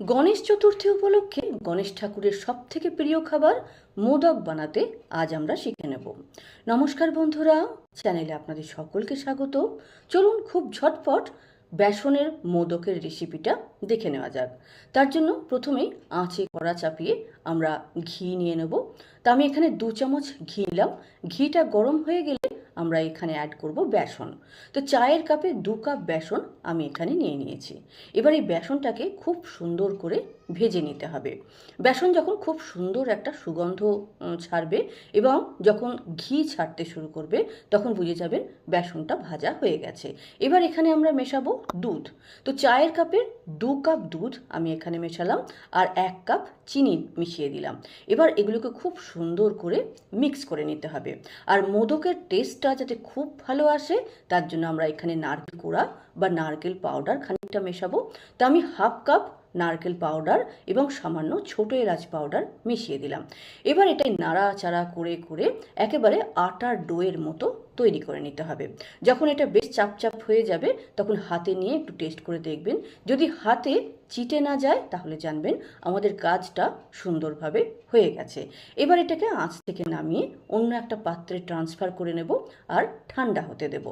গণেশ চতুর্থী উপলক্ষে গণেশ ঠাকুরের সব থেকে প্রিয় খাবার মোদক বানাতে আজ আমরা শিখে নেব। নমস্কার বন্ধুরা, চ্যানেলে আপনাদের সকলকে স্বাগত। চলুন খুব ঝটপট বেসনের মোদকের রেসিপিটা দেখে নেওয়া যাক। তার জন্য প্রথমেই আঁচে কড়া চাপিয়ে আমরা ঘি নিয়ে নেব। তা আমি এখানে দু চামচ ঘি নিলাম। ঘিটা গরম হয়ে গেলে আমরা এখানে অ্যাড করব বেসন। তো চায়ের কাপে দু কাপ বেসন আমি এখানে নিয়ে নিয়েছি। এবার এই বেসনটাকে খুব সুন্দর করে ভেজে নিতে হবে। বেসন যখন খুব সুন্দর একটা সুগন্ধ ছাড়বে এবং যখন ঘি ছাড়তে শুরু করবে, তখন বুঝে যাবেন বেসনটা ভাজা হয়ে গেছে। এবার এখানে আমরা মেশাবো দুধ। তো চায়ের কাপের দু কাপ দুধ আমি এখানে মেশালাম আর এক কাপ চিনি মিশিয়ে দিলাম। এবার এগুলোকে খুব সুন্দর করে মিক্স করে নিতে হবে। আর মোদকের টেস্টটা যাতে খুব ভালো আসে, তার জন্য আমরা এখানে নারকেল কুড়া বা নারকেল পাউডার খানিকটা মেশাবো। তো আমি হাফ কাপ নারকেল পাউডার এবং সামান্য ছোটো এলাচ পাউডার মিশিয়ে দিলাম। এবার এটাই নাড়াচাড়া করে করে একেবারে আটার ডোয়ের মতো তৈরি করে নিতে হবে। যখন এটা বেশ চাপ চাপ হয়ে যাবে, তখন হাতে নিয়ে একটু টেস্ট করে দেখবেন। যদি হাতে চিটে না যায়, তাহলে জানবেন আমাদের কাজটা সুন্দরভাবে হয়ে গেছে। এবার এটাকে আঁচ থেকে নামিয়ে অন্য একটা পাত্রে ট্রান্সফার করে নেব আর ঠান্ডা হতে দেব।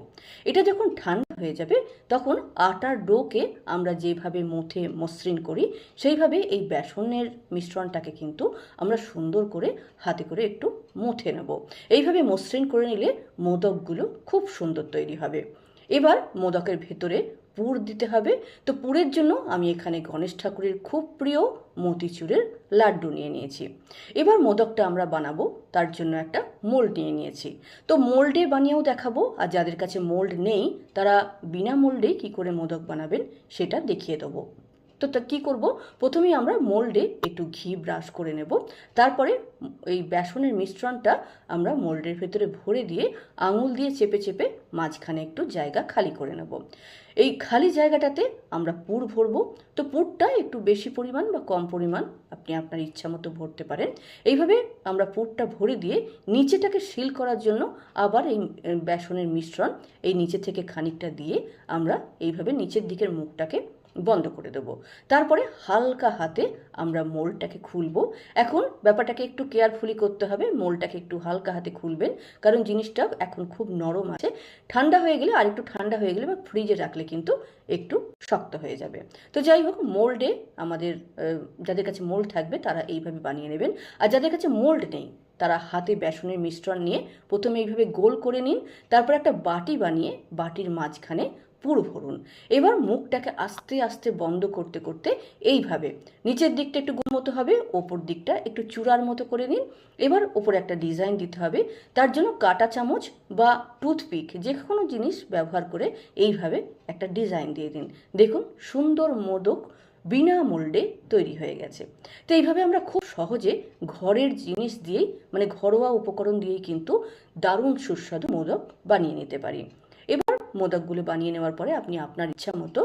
এটা যখন ঠান্ডা হয়ে যাবে, তখন আটার ডোকে আমরা যেভাবে মুথে মসৃণ করি, সেইভাবে এই বেসনের মিশ্রণটাকে কিন্তু আমরা সুন্দর করে হাতে করে একটু মুথে নেব। এইভাবে মসৃণ করে নিলে মোদকগুলো খুব সুন্দর তৈরি হবে। এবার মোদকের ভেতরে পুর দিতে হবে। তো পুরের জন্য আমি এখানে গণেশ ঠাকুরের খুব প্রিয় মতিচুরের লাড্ডু নিয়ে নিয়েছি। এবার মোদকটা আমরা বানাবো, তার জন্য একটা মোল্ড নিয়ে নিয়েছি। তো মোল্ডে বানিয়েও দেখাবো, আর যাদের কাছে মোল্ড নেই, তারা বিনা মোল্ডেই কী করে মোদক বানাবেন সেটা দেখিয়ে দেবো। তো তা কী করব? প্রথমেই আমরা মোল্ডে একটু ঘি ব্রাশ করে নেব। তারপরে এই বেসনের মিশ্রণটা আমরা মোল্ডের ভেতরে ভরে দিয়ে আঙুল দিয়ে চেপে চেপে মাঝখানে একটু জায়গা খালি করে নেব। এই খালি জায়গাটাতে আমরা পুর ভরবো। তো পুরটা একটু বেশি পরিমাণ বা কম পরিমাণ আপনি আপনার ইচ্ছা মতো ভরতে পারেন। এইভাবে আমরা পুরটা ভরে দিয়ে নিচেটাকে সিল করার জন্য আবার এই বেসনের মিশ্রণ এই নিচে থেকে খানিকটা দিয়ে আমরা এইভাবে নিচের দিকের মুখটাকে বন্ধ করে দেবো। তারপরে হালকা হাতে আমরা মোলটাকে খুলবো। এখন ব্যাপারটাকে একটু কেয়ারফুলি করতে হবে, মোলটাকে একটু হালকা হাতে খুলবেন, কারণ জিনিসটা এখন খুব নরম আছে। ঠান্ডা হয়ে গেলে আর একটু ঠান্ডা হয়ে গেলে বা ফ্রিজে রাখলে কিন্তু একটু শক্ত হয়ে যাবে। তো যাই হোক, মোল্ডে আমাদের যাদের কাছে মোল্ড থাকবে তারা এইভাবে বানিয়ে নেবেন। আর যাদের কাছে মোল্ড নেই, তারা হাতে বেসনের মিশ্রণ নিয়ে প্রথমে এইভাবে গোল করে নিন। তারপর একটা বাটি বানিয়ে বাটির মাঝখানে পুরো ভরুন। এবার মুখটাকে আস্তে আস্তে বন্ধ করতে করতে এইভাবে। নিচের দিকটা একটু গুমতো হবে, ওপর দিকটা একটু চূড়ার মতো করে নিন। এবার ওপরে একটা ডিজাইন দিতে হবে। তার জন্য কাটা চামচ বা টুথপিক যে কোনো জিনিস ব্যবহার করে এইভাবে একটা ডিজাইন দিয়ে দিন। দেখুন, সুন্দর মোদক বিনা মোল্ডে তৈরি হয়ে গেছে। তো এইভাবে আমরা খুব সহজে ঘরের জিনিস দিয়েই মানে ঘরোয়া উপকরণ দিয়েই কিন্তু দারুণ সুস্বাদু মোদক বানিয়ে নিতে পারি। মোদকগুলো বানিয়ে নেওয়ার পরে আপনি আপনার ইচ্ছা মতো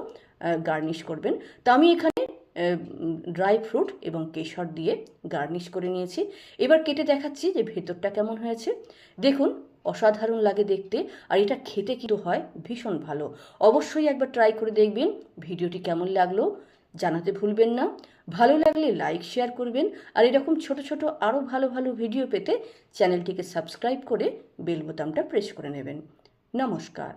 গার্নিশ করবেন। তো আমি এখানে ড্রাই ফ্রুট এবং কেশর দিয়ে গার্নিশ করে নিয়েছি। এবার কেটে দেখাচ্ছি যে ভেতরটা কেমন হয়েছে। দেখুন, অসাধারণ লাগে দেখতে, আর এটা খেতে কিন্তু হয় ভীষণ ভালো। অবশ্যই একবার ট্রাই করে দেখবেন, ভিডিওটি কেমন লাগল জানাতে ভুলবেন না। ভালো লাগলে লাইক শেয়ার করবেন, আর এরকম ছোট ছোট আরও ভালো ভালো ভিডিও পেতে চ্যানেলটিকে সাবস্ক্রাইব করে বেল বোতামটা প্রেস করে নেবেন। নমস্কার।